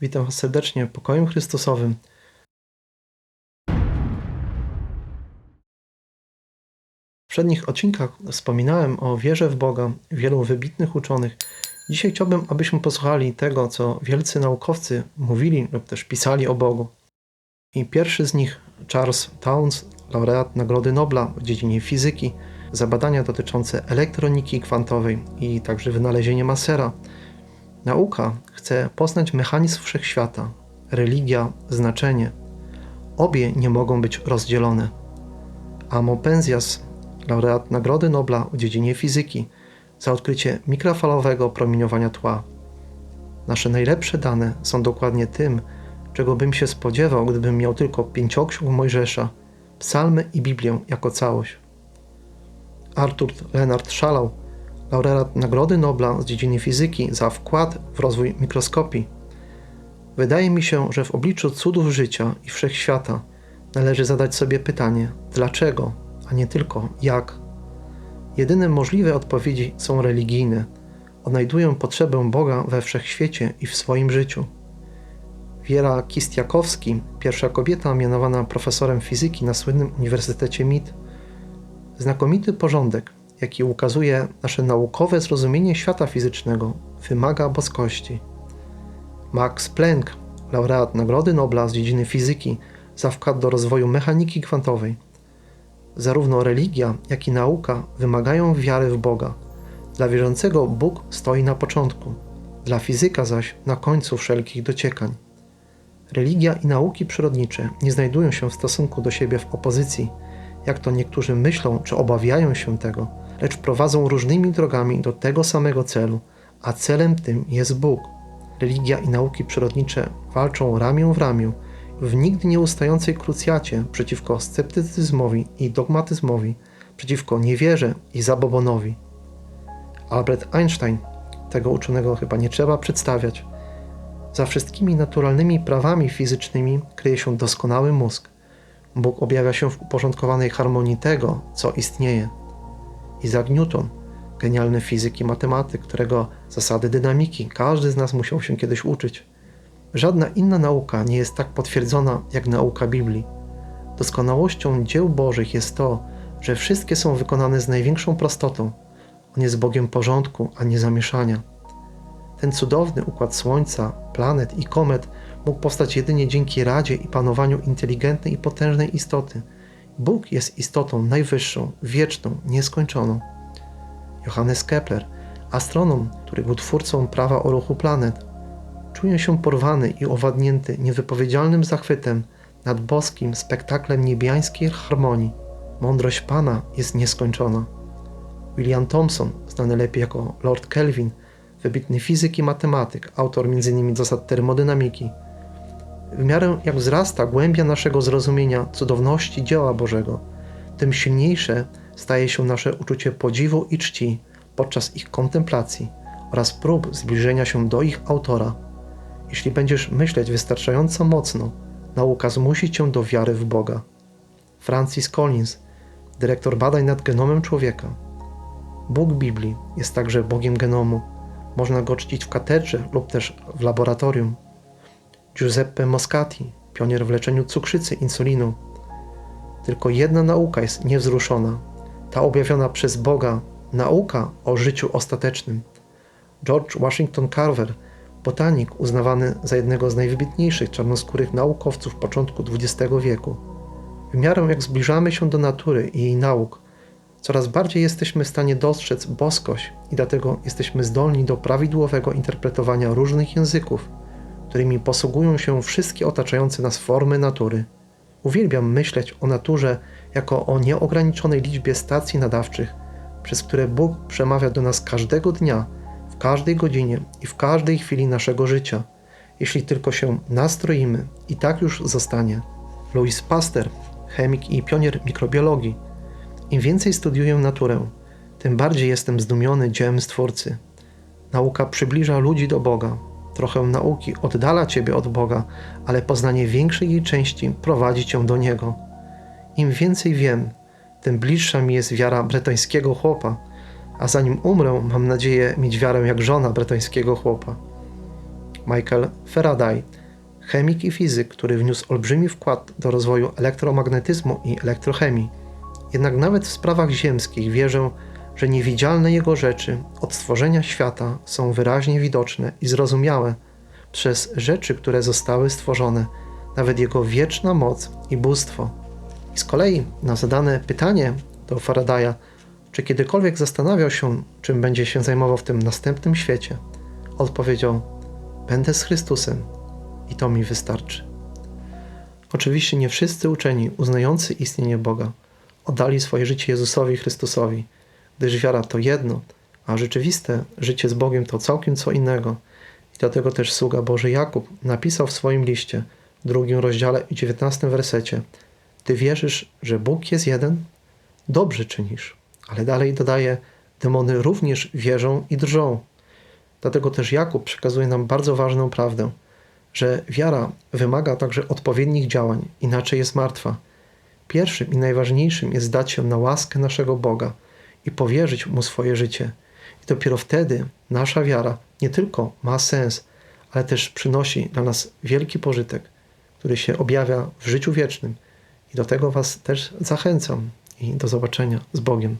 Witam Was serdecznie pokojem Chrystusowym. W przednich odcinkach wspominałem o wierze w Boga wielu wybitnych uczonych. Dzisiaj chciałbym, abyśmy posłuchali tego, co wielcy naukowcy mówili lub też pisali o Bogu. I pierwszy z nich, Charles Towns, laureat Nagrody Nobla w dziedzinie fizyki, za badania dotyczące elektroniki kwantowej i także wynalezienie masera. Nauka chce poznać mechanizm wszechświata, religia znaczenie. Obie nie mogą być rozdzielone. Amo Penzias, laureat Nagrody Nobla w dziedzinie fizyki, za odkrycie mikrofalowego promieniowania tła. Nasze najlepsze dane są dokładnie tym, czego bym się spodziewał, gdybym miał tylko pięcioksiąg Mojżesza, psalmy i Biblię jako całość. Arthur Leonard Shallow, laureat Nagrody Nobla z dziedziny fizyki za wkład w rozwój mikroskopii. Wydaje mi się, że w obliczu cudów życia i wszechświata należy zadać sobie pytanie, dlaczego, a nie tylko jak. Jedyne możliwe odpowiedzi są religijne. Odnajdują potrzebę Boga we wszechświecie i w swoim życiu. Wiera Kistiakowski, pierwsza kobieta mianowana profesorem fizyki na słynnym Uniwersytecie MIT, znakomity porządek, jaki ukazuje nasze naukowe zrozumienie świata fizycznego, wymaga boskości. Max Planck, laureat Nagrody Nobla z dziedziny fizyki za wkład do rozwoju mechaniki kwantowej. Zarówno religia, jak i nauka wymagają wiary w Boga. Dla wierzącego Bóg stoi na początku, dla fizyka zaś na końcu wszelkich dociekań. Religia i nauki przyrodnicze nie znajdują się w stosunku do siebie w opozycji, jak to niektórzy myślą czy obawiają się tego, lecz prowadzą różnymi drogami do tego samego celu, a celem tym jest Bóg. Religia i nauki przyrodnicze walczą ramię w ramię w nigdy nieustającej krucjacie przeciwko sceptycyzmowi i dogmatyzmowi, przeciwko niewierze i zabobonowi. Albert Einstein, tego uczonego chyba nie trzeba przedstawiać, za wszystkimi naturalnymi prawami fizycznymi kryje się doskonały mózg. Bóg objawia się w uporządkowanej harmonii tego, co istnieje. Isaac Newton, genialny fizyk i matematyk, którego zasady dynamiki każdy z nas musiał się kiedyś uczyć. Żadna inna nauka nie jest tak potwierdzona jak nauka Biblii. Doskonałością dzieł Bożych jest to, że wszystkie są wykonane z największą prostotą. On jest Bogiem porządku, a nie zamieszania. Ten cudowny układ Słońca, planet i komet mógł powstać jedynie dzięki radzie i panowaniu inteligentnej i potężnej istoty. Bóg jest istotą najwyższą, wieczną, nieskończoną. Johannes Kepler, astronom, który był twórcą prawa o ruchu planet, czuje się porwany i owadnięty niewypowiedzialnym zachwytem nad boskim spektaklem niebiańskiej harmonii. Mądrość Pana jest nieskończona. William Thomson, znany lepiej jako Lord Kelvin, wybitny fizyk i matematyk, autor m.in. zasad termodynamiki. W miarę jak wzrasta głębia naszego zrozumienia cudowności dzieła Bożego, tym silniejsze staje się nasze uczucie podziwu i czci podczas ich kontemplacji oraz prób zbliżenia się do ich autora. Jeśli będziesz myśleć wystarczająco mocno, nauka zmusi cię do wiary w Boga. Francis Collins, dyrektor badań nad genomem człowieka. Bóg Biblii jest także Bogiem genomu można go czcić w katedrze lub też w laboratorium. Giuseppe Moscati, pionier w leczeniu cukrzycy insuliną. Tylko jedna nauka jest niewzruszona, ta objawiona przez Boga, nauka o życiu ostatecznym. George Washington Carver, botanik uznawany za jednego z najwybitniejszych czarnoskórych naukowców początku XX wieku. W miarę jak zbliżamy się do natury i jej nauk, coraz bardziej jesteśmy w stanie dostrzec boskość i dlatego jesteśmy zdolni do prawidłowego interpretowania różnych języków, którymi posługują się wszystkie otaczające nas formy natury. Uwielbiam myśleć o naturze jako o nieograniczonej liczbie stacji nadawczych, przez które Bóg przemawia do nas każdego dnia, w każdej godzinie i w każdej chwili naszego życia, jeśli tylko się nastroimy i tak już zostanie. Louis Pasteur, chemik i pionier mikrobiologii, im więcej studiuję naturę, tym bardziej jestem zdumiony dziełem Stwórcy. Nauka przybliża ludzi do Boga. Trochę nauki oddala Ciebie od Boga, ale poznanie większej jej części prowadzi Cię do Niego. Im więcej wiem, tym bliższa mi jest wiara bretońskiego chłopa, a zanim umrę, mam nadzieję mieć wiarę jak żona bretońskiego chłopa. Michael Faraday, chemik i fizyk, który wniósł olbrzymi wkład do rozwoju elektromagnetyzmu i elektrochemii. Jednak nawet w sprawach ziemskich wierzę, że niewidzialne jego rzeczy od stworzenia świata są wyraźnie widoczne i zrozumiałe przez rzeczy, które zostały stworzone, nawet jego wieczna moc i bóstwo. I z kolei na zadane pytanie do Faradaya, czy kiedykolwiek zastanawiał się, czym będzie się zajmował w tym następnym świecie, odpowiedział: Będę z Chrystusem i to mi wystarczy. Oczywiście nie wszyscy uczeni uznający istnienie Boga oddali swoje życie Jezusowi Chrystusowi, gdyż wiara to jedno, a rzeczywiste życie z Bogiem to całkiem co innego. I dlatego też sługa Boży Jakub napisał w swoim liście, w drugim rozdziale i dziewiętnastym wersecie: Ty wierzysz, że Bóg jest jeden? Dobrze czynisz. Ale dalej dodaje: Demony również wierzą i drżą. Dlatego też Jakub przekazuje nam bardzo ważną prawdę, że wiara wymaga także odpowiednich działań, inaczej jest martwa. Pierwszym i najważniejszym jest dać się na łaskę naszego Boga i powierzyć Mu swoje życie. I dopiero wtedy nasza wiara nie tylko ma sens, ale też przynosi dla nas wielki pożytek, który się objawia w życiu wiecznym. I do tego Was też zachęcam. I do zobaczenia z Bogiem.